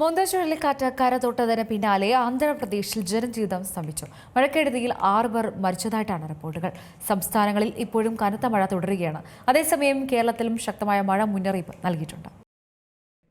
മോന്ത ചുഴലിക്കാറ്റ് കരതൊട്ടതിന് പിന്നാലെ ആന്ധ്രാപ്രദേശിൽ ജനജീവിതം സ്തംഭിച്ചു. മഴക്കെടുതിയിൽ ആറ് പേർ മരിച്ചതായിട്ടാണ് റിപ്പോർട്ടുകൾ. സംസ്ഥാനങ്ങളിൽ ഇപ്പോഴും കനത്ത മഴ തുടരുകയാണ്. അതേസമയം കേരളത്തിലും ശക്തമായ മഴ മുന്നറിയിപ്പ് നൽകിയിട്ടുണ്ട്.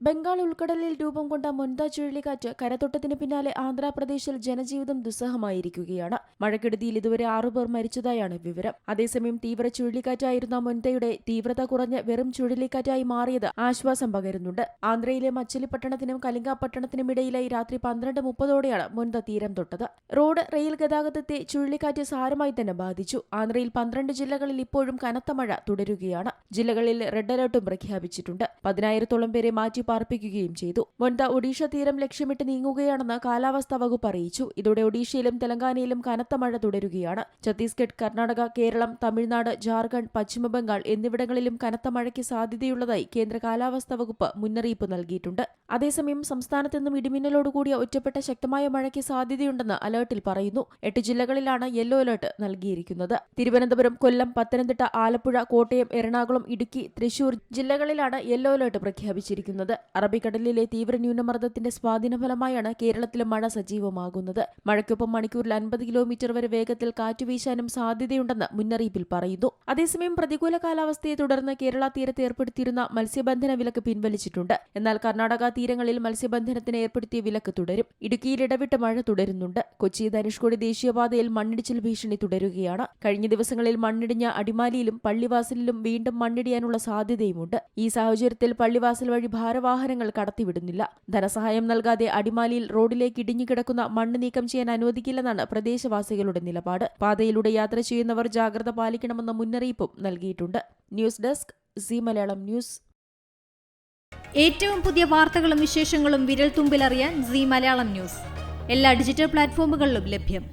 ബംഗാൾ ഉൾക്കടലിൽ രൂപം കൊണ്ട മൊന്ത ചുഴലിക്കാറ്റ് കരതൊട്ടത്തിന് പിന്നാലെ ആന്ധ്രാപ്രദേശിൽ ജനജീവിതം ദുസ്സഹമായിരിക്കുകയാണ്. മഴക്കെടുതിയിൽ ഇതുവരെ ആറുപേർ മരിച്ചതായാണ് വിവരം. അതേസമയം തീവ്ര ചുഴലിക്കാറ്റായിരുന്ന മുൻതയുടെ തീവ്രത കുറഞ്ഞ് വെറും ചുഴലിക്കാറ്റായി മാറിയത് ആശ്വാസം പകരുന്നുണ്ട്. ആന്ധ്രയിലെ മച്ചിലിപ്പട്ടണത്തിനും കലിംഗപട്ടണത്തിനും ഇടയിലായി രാത്രി പന്ത്രണ്ട് മുപ്പതോടെയാണ് മുൻത തീരം തൊട്ടത്. റോഡ് റെയിൽ ഗതാഗതത്തെ ചുഴലിക്കാറ്റ് സാരമായി തന്നെ ബാധിച്ചു. ആന്ധ്രയിൽ പന്ത്രണ്ട് ജില്ലകളിൽ ഇപ്പോഴും കനത്ത മഴ തുടരുകയാണ്. ജില്ലകളിൽ റെഡ് അലർട്ടും പ്രഖ്യാപിച്ചിട്ടുണ്ട്. പതിനായിരത്തോളം പേരെ മാറ്റി പാർപ്പിക്കുകയും ചെയ്തു. മൊന്ത ഒഡീഷ തീരം ലക്ഷ്യമിട്ട് നീങ്ങുകയാണെന്ന് കാലാവസ്ഥാ വകുപ്പ് അറിയിച്ചു. ഇതോടെ ഒഡീഷയിലും തെലങ്കാനയിലും കനത്ത മഴ തുടരുകയാണ്. ഛത്തീസ്ഗഡ് കർണാടക കേരളം തമിഴ്നാട് ജാർഖണ്ഡ് പശ്ചിമബംഗാൾ എന്നിവിടങ്ങളിലും കനത്ത മഴയ്ക്ക് സാധ്യതയുള്ളതായി കേന്ദ്ര കാലാവസ്ഥാ വകുപ്പ് മുന്നറിയിപ്പ് നൽകിയിട്ടുണ്ട്. അതേസമയം സംസ്ഥാനത്ത് നിന്നും ഇടിമിന്നലോടുകൂടിയ ഒറ്റപ്പെട്ട ശക്തമായ മഴയ്ക്ക് സാധ്യതയുണ്ടെന്ന് അലർട്ടിൽ പറയുന്നു. എട്ട് ജില്ലകളിലാണ് യെല്ലോ അലർട്ട് നൽകിയിരിക്കുന്നത്. തിരുവനന്തപുരം കൊല്ലം പത്തനംതിട്ട ആലപ്പുഴ കോട്ടയം എറണാകുളം ഇടുക്കി തൃശൂർ ജില്ലകളിലാണ് യെല്ലോ അലർട്ട് പ്രഖ്യാപിച്ചിരിക്കുന്നത്. അറബിക്കടലിലെ തീവ്ര ന്യൂനമർദ്ദത്തിന്റെ സ്വാധീന ഫലമായാണ് കേരളത്തിലെ മഴ സജീവമാകുന്നത്. മഴയ്ക്കൊപ്പം മണിക്കൂറിൽ അൻപത് കിലോമീറ്റർ വരെ വേഗത്തിൽ കാറ്റ് വീശാനും സാധ്യതയുണ്ടെന്ന് മുന്നറിയിപ്പിൽ പറയുന്നു. അതേസമയം പ്രതികൂല കാലാവസ്ഥയെ തുടർന്ന് കേരള തീരത്ത് ഏർപ്പെടുത്തിയിരുന്ന മത്സ്യബന്ധന വിലക്ക് പിൻവലിച്ചിട്ടുണ്ട്. എന്നാൽ കർണാടക തീരങ്ങളിൽ മത്സ്യബന്ധനത്തിന് ഏർപ്പെടുത്തിയ വിലക്ക് തുടരും. ഇടുക്കിയിൽ ഇടവിട്ട് മഴ തുടരുന്നുണ്ട്. കൊച്ചി ധനുഷ്കോടി ദേശീയപാതയിൽ മണ്ണിടിച്ചിൽ ഭീഷണി തുടരുകയാണ്. കഴിഞ്ഞ ദിവസങ്ങളിൽ മണ്ണിടിഞ്ഞ അടിമാലിയിലും പള്ളിവാസലിലും വീണ്ടും മണ്ണിടിയാനുള്ള സാധ്യതയുമുണ്ട്. ഈ സാഹചര്യത്തിൽ പള്ളിവാസൽ വഴി ഭാരവാഹനങ്ങൾ കടത്തിവിടുന്നില്ല. ധനസഹായം നൽകാതെ അടിമാലിയിൽ റോഡിലേക്ക് ഇടിഞ്ഞുകിടക്കുന്ന മണ്ണ് നീക്കം ചെയ്യാൻ അനുവദിക്കില്ലെന്നാണ് പ്രദേശവാസികളുടെ നിലപാട്. പാതയിലൂടെ യാത്ര ചെയ്യുന്നവർ ജാഗ്രത പാലിക്കണമെന്ന മുന്നറിയിപ്പും നൽകിയിട്ടുണ്ട്. News desk C Malayalam news. ഏറ്റവും പുതിയ വാർത്തകളും വിശേഷങ്ങളും വിരൽ തുമ്പിലറിയാൻ സി മലയാളം ന്യൂസ്. എല്ലാ ഡിജിറ്റൽ പ്ലാറ്റ്ഫോമുകളിലും ലഭ്യം.